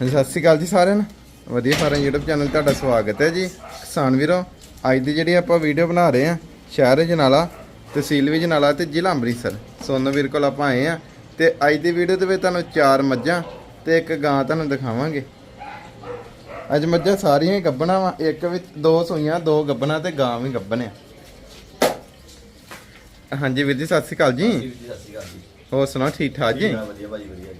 ਹਾਂਜੀ ਸਤਿ ਸ਼੍ਰੀ ਅਕਾਲ ਜੀ ਸਾਰਿਆਂ ਨੂੰ। ਵਧੀਆ ਫਾਰਮ YouTube ਚੈਨਲ ਤੁਹਾਡਾ ਸਵਾਗਤ ਹੈ ਜੀ। ਕਿਸਾਨ ਵੀਰੋ ਅੱਜ ਦੀ ਜਿਹੜੀ ਆਪਾਂ ਵੀਡੀਓ ਬਣਾ ਰਹੇ ਆ ਸ਼ਹਿਰ ਜਨਾਲਾ ਤਹਿਸੀਲ ਵੀ ਜਨਾਲਾ ਤੇ ਜ਼ਿਲ੍ਹਾ ਅੰਮ੍ਰਿਤਸਰ। ਸੋਨੂ ਵੀਰ ਕੋਲ ਆਪਾਂ ਆਏ ਆ ਤੇ ਅੱਜ ਦੀ ਵੀਡੀਓ ਦੇ ਵਿੱਚ ਤੁਹਾਨੂੰ ਚਾਰ ਮੱਝਾਂ ਤੇ ਇੱਕ ਗਾਂ ਤੁਹਾਨੂੰ ਦਿਖਾਵਾਂਗੇ। ਅੱਜ ਮੱਝਾਂ ਸਾਰੀਆਂ ਹੀ ਗੱਬਣਾ ਵਾ ਇੱਕ ਵਿੱਚ ਦੋ ਸੂਈਆਂ ਦੋ ਗੱਬਣਾ ਤੇ ਗਾਂ ਵੀ ਗੱਬਣ ਆ ਹਾਂਜੀ ਵੀਰ ਜੀ ਸਤਿ ਸ਼੍ਰੀ ਅਕਾਲ ਜੀ। ਹੋਰ ਸੁਣਾਓ ਠੀਕ ਠਾਕ ਜੀ? ਵਧੀਆ ਭਾਜੀ ਵਧੀਆ ਜੀ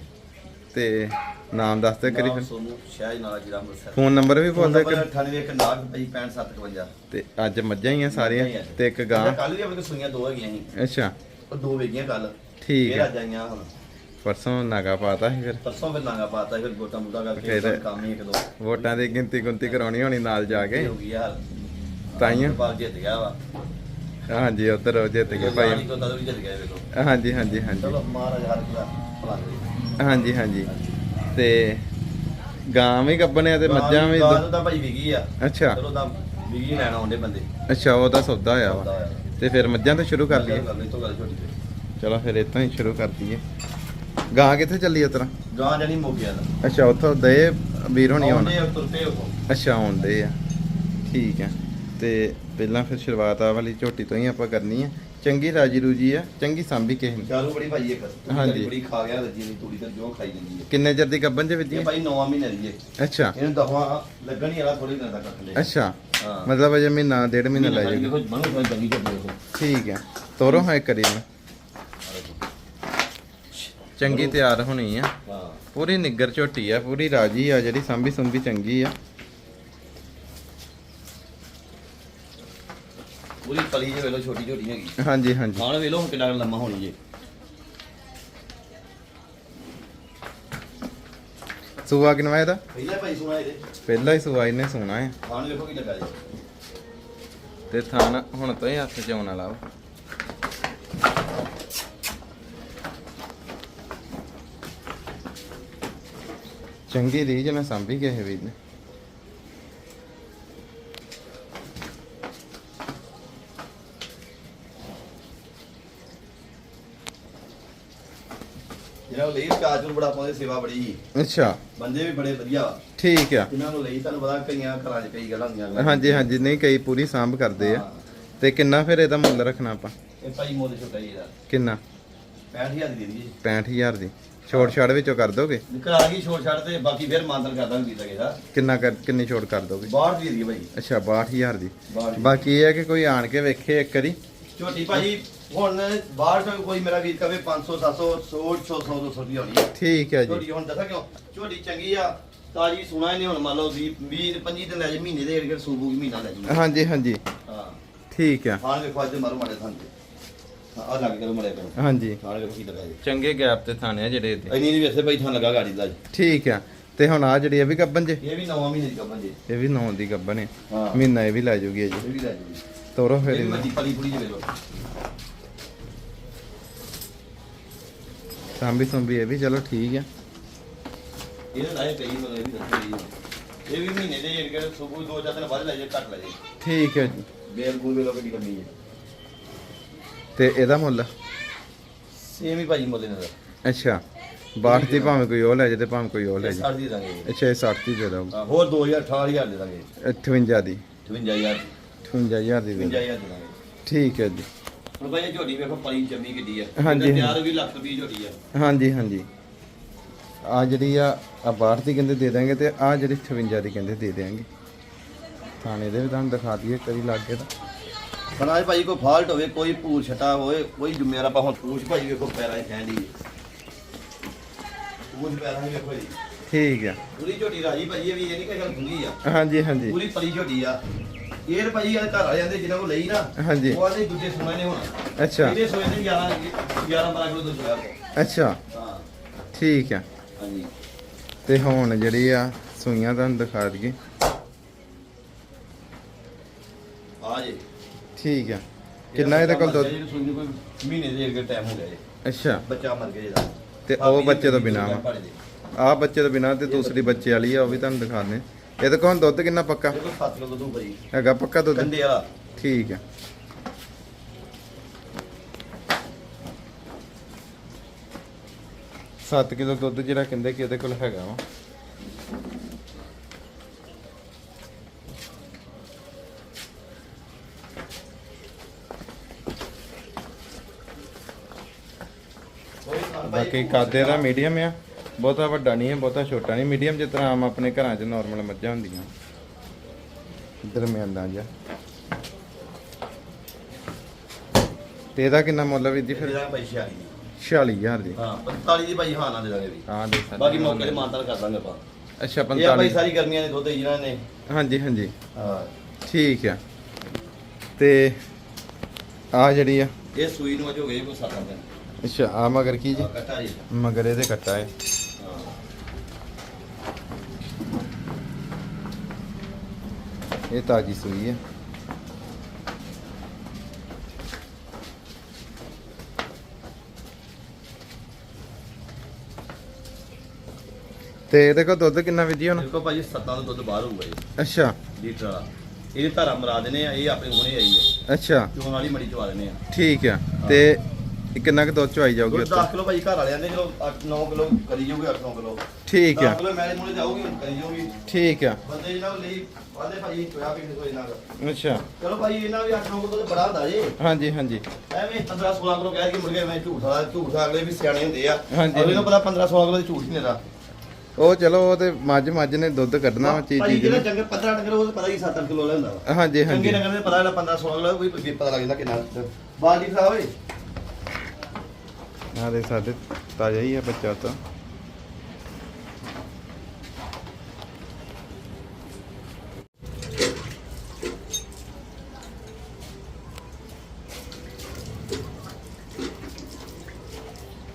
ਤੇ ਨਾਮ ਦੱਸ ਦਿਓ ਕਰੀ ਨਾਮ ਫਿਰ। ਸੋਨੂੰ ਸ਼ਾਹ ਨਾਲਾ ਜ਼ਿਲ੍ਹਾ ਅੰਮ੍ਰਿਤਸਰ। ਫੋਨ ਨੰਬਰ ਵੀ ਬੋਲ ਨੰਬਰ ਕਿ 98 ਨਾਗ ਭਾਈ 6555 ਤੇ ਅੱਜ ਮੱਝਾਂ ਹੀ ਆ ਸਾਰੀਆਂ ਤੇ ਇੱਕ ਗਾਂ। ਕੱਲ ਵੀ ਆਪਣੇ ਸੂਈਆਂ ਦੋ ਹੈਗੀਆਂ ਸੀ। ਅੱਛਾ। ਉਹ ਦੋ ਵੇਗੀਆਂ ਕੱਲ ਠੀਕ ਹੈ ਅੱਜ ਆਈਆਂ ਹੁਣ। ਪਰਸੋਂ ਨਾਗਾ ਪਾਤਾ ਸੀ ਫਿਰ। ਪਰਸੋਂ ਫਿਰ ਲਾਂਗਾ ਪਾਤਾ ਫਿਰ ਗੋਟਾ ਮੁੱਦਾ ਕਰਕੇ ਕੰਮ ਹੀ ਇੱਕ ਦੋ। ਵੋਟਾਂ ਦੀ ਗਿਣਤੀ ਗੁੰਤੀ ਕਰਾਉਣੀ ਹੋਣੀ ਨਾਲ ਜਾ ਕੇ। ਹੋ ਗਈ ਹਾਲ ਤਾਈਆਂ? ਬਾਲ ਜਿੱਤ ਗਿਆ ਵਾ। ਹਾਂਜੀ ਉਧਰ ਉਹ ਜਿੱਤ ਭਾਈ। ਗਿਆ ਵੇਖੋ। ਹਾਂਜੀ ਹਾਂਜੀ ਹਾਂਜੀ। ਚਲੋ ਮਹਾਰਾਜ ਹਰ ਦਾ ਭਲਾ ਹਾਂਜੀ। ਹਾਂਜੀ। ਤੇ ਗਾਂ ਵੀ ਗੱਬਣੇ ਤੇ ਮੱਝਾਂ ਵੀ ਗਾਂ ਤਾਂ ਭਾਈ ਵਿਗੀ ਆ। ਅੱਛਾ। ਚਲੋ ਤਾਂ ਵਿਗੀ ਲੈਣ ਆਉਂਦੇ ਬੰਦੇ। ਅੱਛਾ ਉਹ ਤਾਂ ਸੌਦਾ ਹੋਇਆ ਵਾ। ਤੇ ਫਿਰ ਮੱਝਾਂ ਤੋਂ ਸ਼ੁਰੂ ਕਰ ਲਈਏ। ਚਲੋ ਫਿਰ ਇੱਥੋਂ ਹੀ ਸ਼ੁਰੂ ਕਰ ਦਈਏ। ਗਾਂ ਕਿੱਥੇ ਚੱਲੀ ਉਤਰਾ ਗਾਂ ਜਣੀ ਮੋਗਿਆ ਦਾ ਅੱਛਾ ਉੱਥੋਂ ਦੇ ਵੀਰ ਹੋਣੀ ਆਉਣਾ। ਆ ਅੱਛਾ ਆਉਂਦੇ ਆ। ਠੀਕ ਆ। ਤੇ ਪਹਿਲਾਂ ਫਿਰ ਸ਼ੁਰੂਆਤ ਆ ਵਾਲੀ ਝੋਟੀ ਤੋਂ ਹੀ ਆਪਾਂ ਕਰਨੀ ਆ। ਚੰਗੀ ਰਾਜੀ ਰੂਜੀ ਆ ਚੰਗੀ ਸਾਂਭੀ ਕਿਸੇ ਨੂੰ। ਚਾਲੂ ਬੜੀ ਭਾਈ ਇੱਕ ਹਾਂਜੀ। ਬੜੀ ਖਾ ਗਿਆ ਰੱਜੀ ਦੀ ਤੂੜੀ ਤੇ ਜੋ ਖਾਈ ਜਾਂਦੀ ਹੈ ਕਿੰਨੇ ਚਿਰ ਦੀ ਗੱਬਨ ਚ ਇਹ ਵਿੱਜੀ ਭਾਈ 9 ਮਹੀਨੇ ਦੀ ਹੈ ਅੱਛਾ। ਇਹਨੂੰ ਦਫਾ ਲੱਗਣ ਹੀ ਵਾਲਾ ਥੋੜੀ ਦਿਨ ਤੱਕ ਰੱਖ ਲੈ। ਅੱਛਾ। ਹਾਂ। ਮਤਲਬ ਅਜੇ ਮਹੀਨਾ ਡੇਢ ਮਹੀਨਾ ਲੈ ਜਾਊਗੀ। ਦੇਖੋ ਕੋਈ ਚੰਗੀ ਝੋਟੀ ਦੇਖੋ। ਠੀਕ ਆ। ਤੋਰੋ ਹਾਂ ਕਰੀ ਮੈਂ ਚੰਗੀ ਤਿਆਰ ਹੋਣੀ ਆ। ਹਾਂ। ਪੂਰੀ ਨਿੱਗਰ ਝੋਟੀ ਆ ਪੂਰੀ ਰਾਜੀ ਆ ਜਿਹੜੀ ਸਾਂਭੀ ਸੁੰਭੀ ਚੰਗੀ ਆ। ਪੂਰੀ ਪਲੀ ਜੇ ਵੇਲੋ ਛੋਟੀ ਝੋਟੀ ਹੈਗੀ। ਹਾਂਜੀ ਹਾਂਜੀ। ਖਾਣ ਵੇਲੋ ਹੁਣ ਕਿੰਨਾ ਲੰਮਾ ਹੋਣੀ ਜੇ। ਸੂਆ ਕਿਨਵਾ ਇਹਦਾ? ਪਹਿਲਾਂ ਭਾਈ ਸੁਣਾ ਇਹਦੇ। ਪਹਿਲਾ ਹੀ ਸੂਆ ਇਹਨੇ ਸੋਣਾ ਹੈ। ਖਾਣ ਵੇਖੋ ਕੀ ਲੱਗਾ ਜੀ। ਤੇ ਥਾਨ ਹੁਣ ਤੋਂ ਹੀ ਹੱਥ ਚ ਆਉਣ ਵਾਲਾ ਵਾ। ਚੰਗੀ ਰੀਜ ਮੈਂ ਸਾਂਭੀ ਕਿਸੇ ਵੀਰ ਨੇ। ਜਿਹੜਾ ਲਈ ਨੂੰ ਬੜਾ ਪਾਉਂਦੇ ਸੇਵਾ ਬੜੀ। ਸੀ। ਅੱਛਾ। ਬੰਦੇ ਵੀ ਬੜੇ ਵਧੀਆ। ਵਾ। ਠੀਕ ਆ। ਜਿਨ੍ਹਾਂ ਨੂੰ ਲਈ ਤੁਹਾਨੂੰ ਪਤਾ ਕਈਆਂ ਘਰਾਂ 'ਚ ਕਈ ਗੱਲਾਂ ਹੁੰਦੀਆਂ। ਹਾਂਜੀ ਹਾਂਜੀ ਨਹੀਂ ਕਈ ਪੂਰੀ ਸਾਂਭ ਕਰਦੇ ਆ। ਤੇ ਕਿੰਨਾ ਫਿਰ ਇਹਦਾ ਮੁੱਲ ਰੱਖਣਾ ਆਪਾਂ? ਇਹ ਭਾਈ ਮੁੱਲ ਛੋਟਾ ਹੀ ਇਹਦਾ। ਕਿੰਨਾ? 65000 ਦੀ ਦੇ ਦਈਏ। 65000 ਦੀ। ਛੋਟ ਛਾੜ ਵਿੱਚੋਂ ਕਰ ਦੋਗੇ? ਕਰਾ ਗਈ ਛੋੜ ਛੱਡ ਤੇ ਬਾਕੀ ਫਿਰ ਮਾਨਤਨ ਕਰਦਾ ਵੀ ਲੱਗੇਗਾ ਕਿੰਨਾ ਕਰ ਕਿੰਨੀ ਛੋਟ ਕਰ ਦੋਗੇ? ਬਾਹਰ ਦੀ ਦੀ ਭਾਈ। ਅੱਛਾ 62000 ਦੀ। ਬਾਕੀ ਇਹ ਹੈ ਕਿ ਕੋਈ ਆਣ ਕੇ ਵੇਖੇ ਇੱਕ ਵਾਰੀ? ਝੋਟੀ ਭਾਜੀ ਹੁਣ ਬਾਹਰ ਤੋਂ ਕੋਈ ਮੇਰਾ ਵੀਰ ਕਵੇ 500 700 100 100 200 ਦੀ ਹੋਣੀ ਹੈ ਠੀਕ ਹੈ ਜੀ। ਝੋਟੀ ਹੁਣ ਦੱਸਾਂ ਕਿਉਂ? ਝੋਟੀ ਚੰਗੀ ਆ ਤਾਜੀ ਸੁਣਾ ਹੀ ਨਹੀਂ ਹੁਣ ਮੰਨ ਲਓ 20 20 25 ਦਿਨ ਲੈ ਜੇ ਮਹੀਨੇ ਦੇ ਏੜ ਸੂਬੂ ਮਹੀਨਾ ਲੈ ਜੀ ਹਾਂਜੀ ਹਾਂਜੀ। ਹਾਂ। ਠੀਕ ਆ। ਖਾਣ ਵੇਖੋ ਅੱਜ ਮਾਰੋ ਮਾੜੇ ਥਾਂ ਤੇ। ਆ ਲੱਗ ਕਰੋ ਮੜੇ ਕਰੋ। ਹਾਂਜੀ। ਖਾਣ ਵੇਖੋ ਕੀ ਲੱਗਾ ਜੀ ਚੰਗੇ ਗੈਪ ਤੇ ਥਾਣੇ ਆ ਜਿਹੜੇ ਇਹਦੇ। ਇੰਨੀ ਨਹੀਂ ਵੈਸੇ ਭਾਈ ਥਾਂ ਲੱਗਾ ਗਾੜੀ ਦਾ ਜੀ। ਠੀਕ ਆ। ਤੇ ਹੁਣ ਆ ਜਿਹੜੀ ਇਹ ਵੀ ਗੱਬਨ ਜੇ? ਇਹ ਵੀ 9 ਮਹੀਨੇ ਦੀ ਕੱਪਨ ਜੀ। ਇਹ ਵੀ 9 ਦੀ ਗੱਬਨ ਹੈ ਹਾਂ। ਮਹੀਨਾ ਇਹ ਵੀ ਲੈ ਜੂਗੀ ਜੀ ਇਹ ਵੀ ਲੈ ਜੀ ਤੋਰੋ ਫਿਰ ਇਹ ਇਹਨੂੰ। ਮੱਦੀ ਪਲੀ ਪੁਲੀ ਦੇ ਵੇਲੋ ਸਾਂਭੀ ਸੁੰਭੀ ਇਹ ਵੀ ਚਲੋ ਠੀਕ ਆ। ਇਹਦੇ ਨਾਲ ਇਹ ਪਈ ਮਤਲਬ ਇਹ ਵੀ ਦੱਸੀ ਇਹ ਵੀ ਮਹੀਨੇ ਦੇ ਏੜ ਕੇ ਸੂਬੂ ਦੋ ਚਾਰ ਦਿਨ ਬਾਅਦ ਲੈ ਜੇ ਘੱਟ ਲੈ ਜੇ ਠੀਕ ਹੈ ਜੀ। ਬੇਲ ਬੂਲ ਵੇਲੋ ਕਿੱਡੀ ਲੰਮੀ ਹੈ ਤੇ ਇਹਦਾ ਮੁੱਲ? ਸੇਮ ਹੀ ਭਾਜੀ ਮੁੱਲ ਨੇ ਅੱਛਾ 62 ਦੀ ਭਾਵੇਂ ਕੋਈ ਉਹ ਲੈ ਜੇ ਤੇ ਭਾਵੇਂ ਕੋਈ ਉਹ ਲੈ ਜੇ 60 ਦੀ ਦਾਂਗੇ। ਅੱਛਾ ਇਹ 60 ਦੀ ਦੇ ਦੋ ਹਾਂ, ਹੋਰ 2000 18000 ਦੇ ਦਾਂਗੇ। 58 ਦੀ। 58000 58000 ਦੀ ਦੇ ਦਿਓ। 55000 ਦੇ ਦਾਂਗੇ। ਠੀਕ ਹੈ ਜੀ। ਹੁਣ ਭਾਈ ਇਹ ਝੋਟੀ ਵੇਖੋ ਪਲੀ ਜੰਮੀ ਕਿੱਡੀ ਆ। ਹਾਂਜੀ, ਇਹਦਾ ਤਿਆਰ ਵੀ ਲੱਖ ਰੁਪਏ ਝੋਟੀ ਆ। ਹਾਂਜੀ ਹਾਂਜੀ। ਆ ਜਿਹੜੀ ਆ ਆ 62 ਦੀ ਕਹਿੰਦੇ ਦੇ ਦਾਂਗੇ ਤੇ ਆ ਜਿਹੜੀ 56 ਦੀ ਕਹਿੰਦੇ ਦੇ ਦੇਾਂਗੇ ਥਾਣੇ ਦੇ ਵੀ ਤੁਹਾਨੂੰ ਦਿਖਾ ਦਈਏ ਕਰੀ ਲੱਗੇ ਤਾਂ। ਬਣਾ ਭਾਈ ਕੋਈ ਫਾਲਟ ਹੋਵੇ ਕੋਈ ਪੂਰ ਛਟਾ ਹੋਵੇ ਕੋਈ ਜ਼ਿੰਮੇਵਾਰ ਆਪਾਂ ਹੁਣ ਪੂਛ ਭਾਈ ਵੇਖੋ ਪੈਰਾਂ 'ਚ ਖੈਂਡੀ ਪੂਛ ਪੈਰਾਂ 'ਚ ਵੇਖੋ ਜੀ। ਠੀਕ ਆ। ਪੂਰੀ ਝੋਟੀ ਰਾਜੀ ਭਾਈ ਇਹ ਵੀ ਇਹ ਨਹੀਂ ਕਿ ਗੱਲ ਖੁੰਗੀ ਆ। ਹਾਂਜੀ ਹਾਂਜੀ। ਪੂਰੀ ਪਲੀ ਝੋਟੀ ਆ। ਇਹ ਭਾਈ ਇਹ ਘਰ ਆ ਜਾਂਦੇ ਜਿਹਨਾਂ ਕੋਲ ਲਈ ਨਾ ਹਾਂਜੀ। ਉਹ ਆਦੇ ਦੂਜੇ ਸੁਣਾ ਨੇ ਹੁਣ। ਅੱਛਾ। ਇਹਦੇ ਸੋਏ ਦੇ 11 11 12 ਕਿਲੋ ਦੁੱਧ ਹੋਇਆ। ਅੱਛਾ। ਹਾਂ। ਠੀਕ ਆ। ਹਾਂਜੀ। ਤੇ ਹੁਣ ਜਿਹੜੀ ਆ ਸੂਈਆਂ ਤੁਹਾਨੂੰ ਦਿਖਾ ਦਈਏ। ਆ ਜੇ। ਠੀਕ ਆ। ਕਿੰਨਾ ਇਹਦੇ ਕੋਲ ਦੁੱਧ? ਜਿਹਨੂੰ ਸੂਈ ਨੂੰ ਕੋਈ ਮਹੀਨੇ ਦੇ ਅੱਗੇ ਟਾਈਮ ਹੋ ਗਿਆ ਜੀ। ਅੱਛਾ। ਬੱਚਾ ਮਰ ਗਿਆ ਜਿਹਦਾ ਤੇ ਉਹ ਬੱਚੇ ਤੋਂ ਬਿਨਾਂ ਆ ਬੱਚੇ ਤੋਂ ਬਿਨਾਂ ਤੇ ਦੂਸਰੀ ਬੱਚੇ ਵਾਲੀ ਆ ਉਹ ਵੀ ਤੁਹਾਨੂੰ ਦਿਖਾਉਂਦੇ ਇਹਦੇ ਕੋਲ ਦੁੱਧ ਕਿੰਨਾ ਪੱਕਾ? ਦੇਖੋ 7 ਕਿਲੋ ਦੁੱਧ ਭਾਜੀ ਹੈਗਾ ਪੱਕਾ ਦੁੱਧ? ਕੰਡੇ ਵਾਲਾ। ਠੀਕ ਹੈ। ਸੱਤ ਕਿਲੋ ਦੁੱਧ ਜਿਹੜਾ ਕਹਿੰਦੇ ਕਿ ਇਹਦੇ ਕੋਲ ਹੈਗਾ ਵਾ। ਬਾਕੀ ਕਾਦੇ ਦਾ ਮੀਡੀਅਮ ਆ? ਬਹੁਤਾ ਵੱਡਾ ਨਹੀਂ ਹੈ ਬਹੁਤਾ ਛੋਟਾ ਨਹੀਂ। ਮੀਡੀਅਮ ਜਿਸ ਤਰ੍ਹਾਂ ਆਮ ਆਪਣੇ ਘਰਾਂ 'ਚ ਨਾਰਮਲ ਮੱਝਾਂ ਹੁੰਦੀਆਂ। ਦਰਮਿਆਨਾ ਜਿਹਾ। ਤੇ ਇਹਦਾ ਕਿੰਨਾ ਮੁੱਲ ਵੀ ਜੀ ਫਿਰ? ਇਹਦਾ ਭਾਈ 46 46000 ਦੀ ਹਾਂ 45 ਦੀ ਭਾਈ ਹਾਂ ਨਾ ਦੇ ਦਾਂਗੇ ਵੀ। ਹਾਂ ਦੇ ਸਕਦੇ ਬਾਕੀ ਮੌਕੇ ਤੇ ਮਾਨਤਾਨ ਕਰ ਦਾਂਗੇ ਆਪਾਂ। ਅੱਛਾ ਇਹ ਆ ਭਾਈ 45 ਸਾਰੀ ਗਰਮੀਆਂ ਦੇ ਦੁੱਧ ਜਿਹਨਾਂ ਨੇ। ਹਾਂਜੀ ਹਾਂਜੀ। ਹਾਂ। ਠੀਕ ਆ। ਤੇ ਆ ਜਿਹੜੀ ਆ? ਇਹ ਸੂਈ ਨੂੰ ਅਜ ਹੋ ਗਏ ਕੋਈ 7 ਦਿਨ। ਅੱਛਾ ਆ ਮਗਰ ਕੀ ਜੀ? ਹਾਂ, ਕੱਟਾ ਜੀ। ਮਗਰ ਇਹਦੇ ਕੱਟਾ ਹੈ। ਇਹ ਤਾਜੀ ਸੂਈ ਹੈ। ਤੇ ਇਹਦੇ ਕੋਲ ਦੁੱਧ ਕਿੰਨਾ ਵਿਧੀ ਹੁਣ? ਦੇਖੋ ਭਾਜੀ 7 ਦਾ ਦੁੱਧ ਬਾਹਰ ਹੋਊਗਾ ਜੀ। ਅੱਛਾ। ਲੀਟਰ ਵਾਲਾ। ਇਹ ਧਾਰਾ ਮਰਾ ਦੇਣੇ ਆ ਇਹ ਆਪਣੇ ਹੁਣੇ ਆਈ ਹੈ। ਅੱਛਾ। ਚੋਣ ਵਾਲੀ ਮੜੀ ਚਵਾ ਦੇਣੇ ਆ। ਠੀਕ ਆ। ਤੇ ਇਹ ਕਿੰਨਾ ਕੁ ਦੁੱਧ ਚਵਾਈ ਜਾਊਗੀ ਦੁੱਧ ਉੱਥੇ 10 ਕਿਲੋ ਭਾਜੀ ਘਰ ਵਾਲਿਆਂ ਦੇ ਚਲੋ 8-9 ਕਿਲੋ ਕਰੀ ਜਾਊਗੇ 8-9 ਕਿਲੋ। ਠੀਕ ਆ। 10 ਕਿਲੋ ਮੈਲੇ ਮੂਲੇ ਜਾਊਗੀ ਕਰੀ ਜਾਊਗੀ। ਠੀਕ ਆ। ਬੰਦੇ ਕੋਲ ਲਈ ਵਾਦੇ ਭਾਜੀ ਪਿਆ ਵੀ ਕੋਈ ਨਾ ਅੱਛਾ। ਚਲੋ ਭਾਈ ਇਹਨਾਂ ਵੀ 8-9 ਕਿਲੋ ਤੇ ਬੜਾ ਹੁੰਦਾ ਜੀ। ਹਾਂਜੀ ਹਾਂਜੀ। ਐਵੇਂ 15-16 ਕਿਲੋ ਕਹਿ ਕੇ ਮੁੜ ਕੇ ਮੈਂ ਝੂਠ ਝੂਠ ਅਗਲੇ ਵੀ ਸਿਆਣੇ ਹੁੰਦੇ ਆ। ਹਾਂਜੀ। ਅਗਲੇ ਨੂੰ ਪਤਾ 15-16 ਕਿਲੋ ਦੀ ਝੂਠ ਨਹੀਂ ਹੁੰਦਾ ਉਹ ਚਲੋ ਉਹ ਤੇ ਮੱਝ ਮੱਝ ਨੇ ਦੁੱਧ ਕੱਢਣਾ ਵਾ ਚੀਜ਼ ਭਾਈ ਚੀਜ਼ ਜਿਹੜਾ ਨੇ। ਚੰਗੇ 15 ਕਿਲੋ ਉਹ ਪਤਾ ਹੀ 7 ਕਿਲੋ ਲੈਂਦਾ ਵਾ। ਹਾਂਜੀ ਚੰਗੇ ਹਾਂਜੀ ਨਗਰ ਦੇ ਪਤਾ ਜਿਹੜਾ 15-16 ਕਿਲੋ ਕੋਈ ਪਤਾ ਲੱਗ ਜਾਂਦਾ ਕਿੰਨਾ ਖਰਾਬ ਹੋਏ। ਆ ਦੇ ਸਾਡੇ ਤਾਜ਼ਾ ਹੀ ਆ ਬੱਚਾ ਤਾਂ।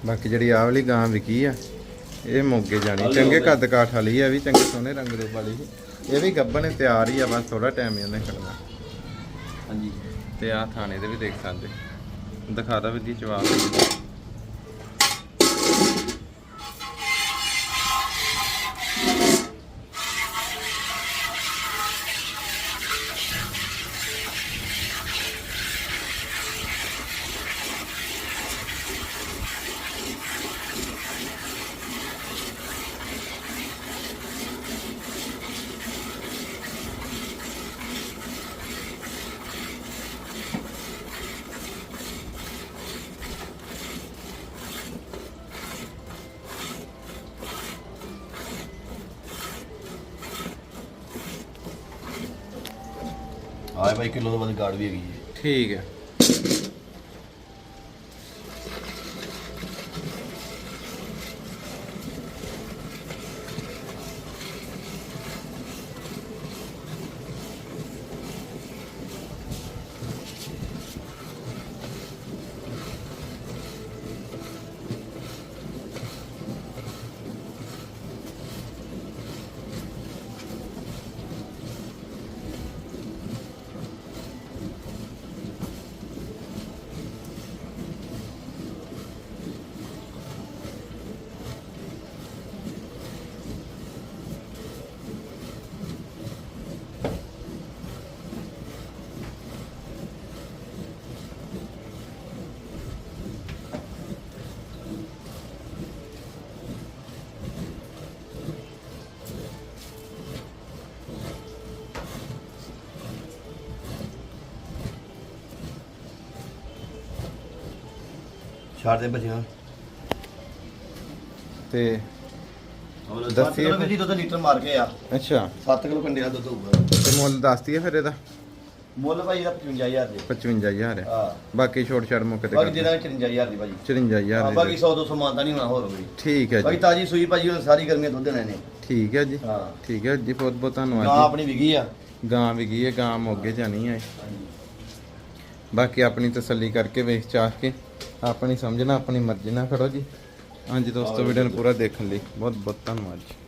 ਬਾਕੀ ਜਿਹੜੀ ਆਹ ਵਾਲੀ ਗਾਂ ਵਿਕੀ ਆ ਇਹ ਮੋਗੇ ਜਾਣੀ। ਚੰਗੇ ਕੱਦ ਕਾਠ ਵਾਲੀ ਆ ਵੀ ਚੰਗੇ ਸੋਹਣੇ ਰੰਗ ਰੂਪ ਵਾਲੀ ਸੀ। ਇਹ ਵੀ ਗੱਬਨ ਤਿਆਰ ਹੀ ਆ ਬਸ ਥੋੜਾ ਟਾਈਮ ਹੀ ਉਹਨੇ ਖੜਨਾ ਹਾਂਜੀ। ਤੇ ਆ ਥਾਣੇ ਦੇ ਵੀ ਦੇਖ ਸਕਦੇ। ਦਿਖਾਦਾ ਵੀ ਦੀ ਜਵਾਬ। ਆਏ ਭਾਈ ਕਿਲੋ ਤੋਂ ਵੱਧ ਗਾੜ ਵੀ ਹੈਗੀ ਜੀ। ਠੀਕ ਹੈ। ਛੱਡ ਦੇ ਬੱਚਿਆਂ ਤੇ ਦੱਸੀ ਕਿਲੋ ਜੀ ਦੁੱਧ ਲੀਟਰ ਮਾਰ ਕੇ ਆ? ਅੱਛਾ। 7 ਕਿਲੋ ਕੰਡੇ ਦਾ ਦੁੱਧ ਹੋਊਗਾ। ਤੇ ਮੁੱਲ ਦੱਸਦੀ ਹੈ ਫਿਰ ਇਹਦਾ? ਮੁੱਲ ਭਾਈ ਦਾ 55000 ਦੇ। 55000 ਹੈ। ਹਾਂ। ਬਾਕੀ ਛੋਟ ਛੜ ਮੁੱਕ ਤੇ ਬਾਕੀ ਜਿਹੜਾ 54000 ਦੀ ਭਾਜੀ। 54000 ਹਾਂ ਦੇ। ਬਾਕੀ 100 200 ਮਾਨਤਾ ਨਹੀਂ ਹੋਣਾ ਹੋਰ ਹੋਈ ਠੀਕ ਹੈ ਜੀ। ਤਾਜੀ ਸੂਈ ਭਾਜੀ ਹੁਣ ਸਾਰੀ ਗਰਮੀਆਂ ਦੁੱਧ ਦੇਣੇ ਨੇ। ਠੀਕ ਹੈ ਜੀ। ਹਾਂ। ਠੀਕ ਹੈ ਜੀ ਬਹੁਤ ਬਹੁਤ ਗਾਂ ਧੰਨਵਾਦ ਜੀ। ਆਪਣੀ ਵਿਗੀ ਆ। ਗਾਂ ਵੀ ਗਈ ਹੈ ਗਾਂ ਮੋਗੇ ਜਾਣੀ ਹੈ। ਬਾਕੀ ਆਪਣੀ ਤਸੱਲੀ ਕਰਕੇ ਵੇਖ ਚਾਹ ਕੇ। ਆਪਣੀ ਸਮਝਣਾ ਆਪਣੀ ਮਰਜ਼ੀ ਨਾਲ ਖੜੋ ਜੀ। ਹਾਂਜੀ ਦੋਸਤੋ ਵੀਡੀਓ ਨੂੰ ਪੂਰਾ ਦੇਖਣ ਲਈ ਬਹੁਤ ਬਹੁਤ ਧੰਨਵਾਦ ਜੀ।